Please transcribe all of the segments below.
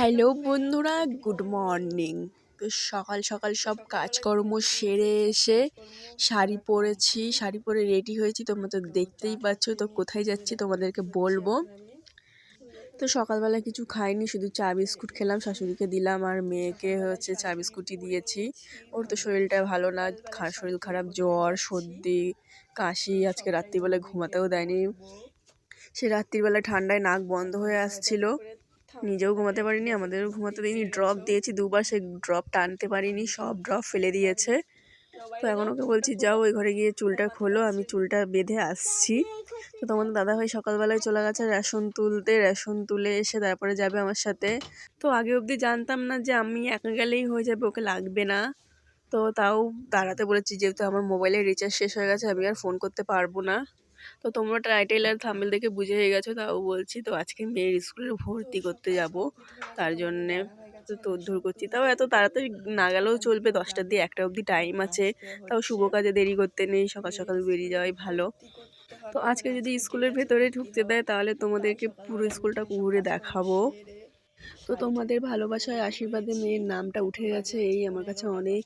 Hello বন্ধুরা, good morning. তো সকাল সকাল সব কাজকর্ম সেরে এসে শাড়ি পরেছি, শাড়ি পরে রেডি হয়েছি, তোমরা তো দেখতেই পাচ্ছ, তো কোথায় যাচ্ছি তোমাদেরকে বলব। তো সকালবেলা কিছু খাইনি, শুধু চা বিস্কুট খেলাম, শাশুড়িকে দিলাম আর মেয়েকে হচ্ছে চা বিস্কুটই দিয়েছি। ওর তো শরীরটা ভালো না শরীর খারাপ, জ্বর, সর্দি, কাশি, আজকে রাত্রিবেলায় ঘুমাতেও দেয়নি। সে রাত্রিবেলা ঠান্ডায় নাক বন্ধ হয়ে আসছিল। নিজেও ঘুমাতে পারিনি, আমাদেরও ঘুমাতে দিইনি। ড্রপ দিয়েছি দুবার সে ড্রপ টানতে পারিনি, সব ড্রপ ফেলে দিয়েছে। তো এখন ওকে বলছি, যাও ওই ঘরে গিয়ে চুলটা খোলো, আমি চুলটা বেঁধে আসছি। তো তোমাদের দাদাভাই সকালবেলায় চলে গেছে রেশন তুলতে, রেশন তুলে এসে তারপরে যাবে আমার সাথে। তো আগে অবধি জানতাম না যে আমি একা গেলেই হয়ে যাবে, ওকে লাগবে না। তো তাও দাঁড়াতে বলেছি, যেহেতু আমার মোবাইলের রিচার্জ শেষ হয়ে গেছে, আমি আর ফোন করতে পারব না। তো তোমরা টাইটেল আর থাম্বেল দেখে বুঝে হয়ে গেছো, তাও বলছি তো আজকে মেয়ের স্কুলে ভর্তি করতে যাব, তার জন্যে তো তোড়ধর করছি। তাও এত তাড়াতাড়ি না গেলেও চলবে, দশটার দিয়ে একটা অবধি টাইম আছে, তাও শুভ কাজে দেরি করতে নেই, সকাল সকাল বেরিয়ে যাওয়াই ভালো। তো আজকে যদি স্কুলের ভেতরে ঢুকতে দেয়, তাহলে তোমাদেরকে পুরো স্কুলটা ঘুরে দেখাবো। তো তোমাদের ভালোবাসায়, আশীর্বাদে মেয়ের নামটা উঠে গেছে, এই আমার কাছে অনেক।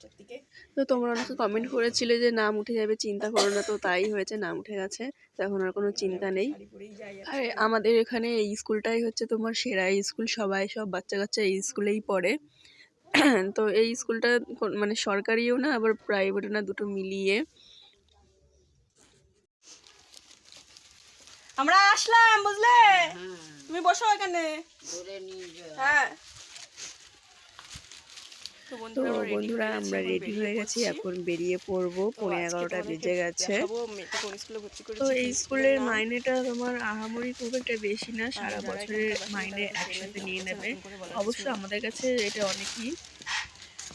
তো তোমরা অনেকে কমেন্ট করেছিলে যে নাম উঠে যাবে, চিন্তা করো না তো, তাই হয়েছে, নাম উঠে গেছে। তো এখন আর কোনো চিন্তা নেই। আর, আমাদের এখানে এই স্কুলটাই হচ্ছে তোমার সেরা স্কুল, সবাই সব বাচ্চা কাচ্চা এই স্কুলেই পড়ে। তো এই স্কুলটা মানে সরকারিও না, আবার প্রাইভেটও না, দুটো মিলিয়ে। আমরা আসলাম, বুঝলে? বসো এখানে। হ্যাঁ। তো বন্ধুরা আমরা রেডি হয়ে গেছি এখন বেরিয়ে পড়ব। পনেরো এগারোটা বেজে গেছে। তো এই স্কুলের মাইনেটা তোমার আহামরি খুব একটা বেশি না সারা বছরের মাইনে একসাথে নিয়ে নেবে। অবশ্য আমাদের কাছে এটা অনেকই।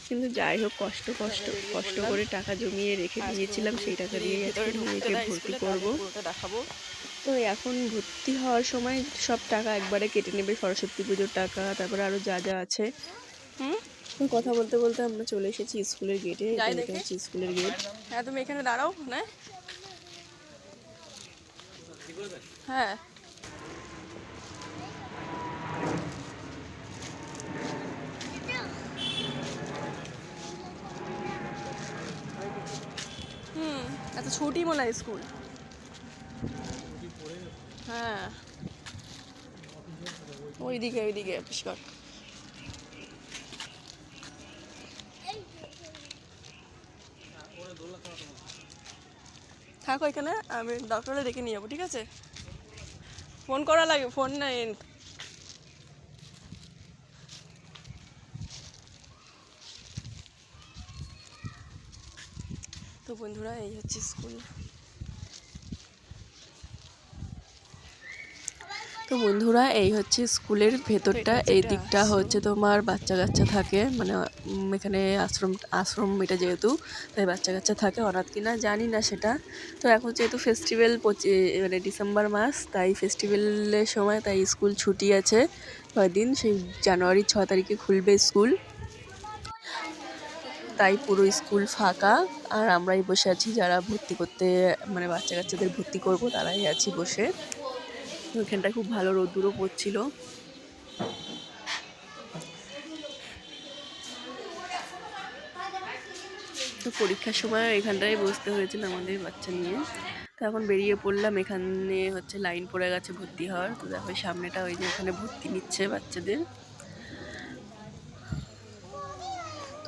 কিন্তু যাই হোক কষ্ট কষ্ট কষ্ট করে টাকা জমিয়ে রেখে দিয়েছিলাম সেই টাকা দিয়ে আজকে মেয়েকে ভর্তি করব। দেখাবো। তো এখন ভর্তি হওয়ার সময় সব টাকা একবারে কেটে নেবে সরস্বতী পুজোর টাকা তারপরে আরও যা যা আছে। হুম? কথা বলতে বলতে আমরা চলে এসেছি স্কুলের গেটে। হচ্ছে স্কুলের গেট হ্যাঁ তুমি এখানে দাঁড়াও না হ্যাঁ। হুম এত ছুটি মনে হয় স্কুল। হ্যাঁ। ওইদিকে ওইদিকে পরিষ্কার থাকো এখানে আমি ডক্টরে ডেকে নিয়ে যাব, ঠিক আছে? ফোন করা লাগে, ফোন নাই। তো বন্ধুরা, এই হচ্ছে স্কুল। তো বন্ধুরা এই হচ্ছে স্কুলের ভেতরটা। এই দিকটা হচ্ছে তোমার বাচ্চা কাচ্চা থাকে। মানে এখানে আশ্রম আশ্রম এটা যেহেতু তাই বাচ্চা কাচ্চা থাকে। অনাথ কিনা জানি না সেটা। তো এখন যেহেতু ফেস্টিভ্যাল মানে ডিসেম্বর মাস তাই ফেস্টিভ্যালের সময় তাই স্কুল ছুটি আছে কয়দিন সেই জানুয়ারির ছ তারিখে খুলবে স্কুল। তাই পুরো স্কুল ফাঁকা। আর আমরাই বসে আছি। যারা ভর্তি করতে মানে বাচ্চা কাচ্চাদের ভর্তি করব তারাই আছি বসে। ওইখানটা খুব ভালো রোদ্দুরও পড়ছিল। তো পরীক্ষার সময় এখানটায় বসতে হয়েছিল আমাদের বাচ্চা নিয়ে। তো এখন বেরিয়ে পড়লাম, এখানে হচ্ছে লাইন পড়ে গেছে ভর্তি হওয়ার। তো দেখো সামনেটা ওই যে এখানে ভর্তি নিচ্ছে বাচ্চাদের।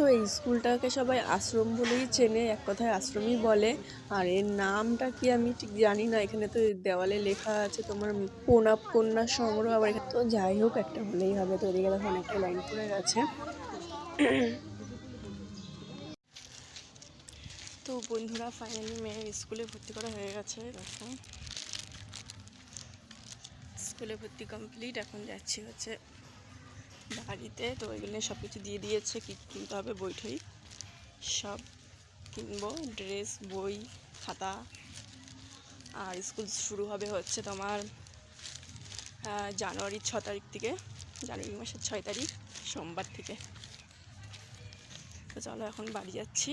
তো এই স্কুলটাকে সবাই আশ্রম বলেই চেনে, এক কথায় আশ্রমই বলে। আর এর নামটা কি আমি ঠিক জানি না, এখানে তো দেওয়ালে লেখা আছে তোমার প্রণাপ কন্যা সংগ্রহ, আবার তো যাই হোক, একটা হলেই হবে। তো এদিকে দেখো অনেকটা লাইন পড়ে গেছে। তো বন্ধুরা ফাইনালি মেয়ের স্কুলে ভর্তি করা হয়ে গেছে, দেখো। স্কুলে ভর্তি কমপ্লিট এখন যাচ্ছি হচ্ছে বাড়িতে, তো ওইগুলো সব কিছু দিয়ে দিয়েছে, কী কিনতে হবে বইঠই সব কিনবো, ড্রেস, বই, খাতা। আর স্কুল শুরু হবে হচ্ছে তোমার জানুয়ারির ছ তারিখ থেকে, জানুয়ারি মাসের ছয় তারিখ, সোমবার থেকে। তো চলো এখন বাড়ি যাচ্ছি।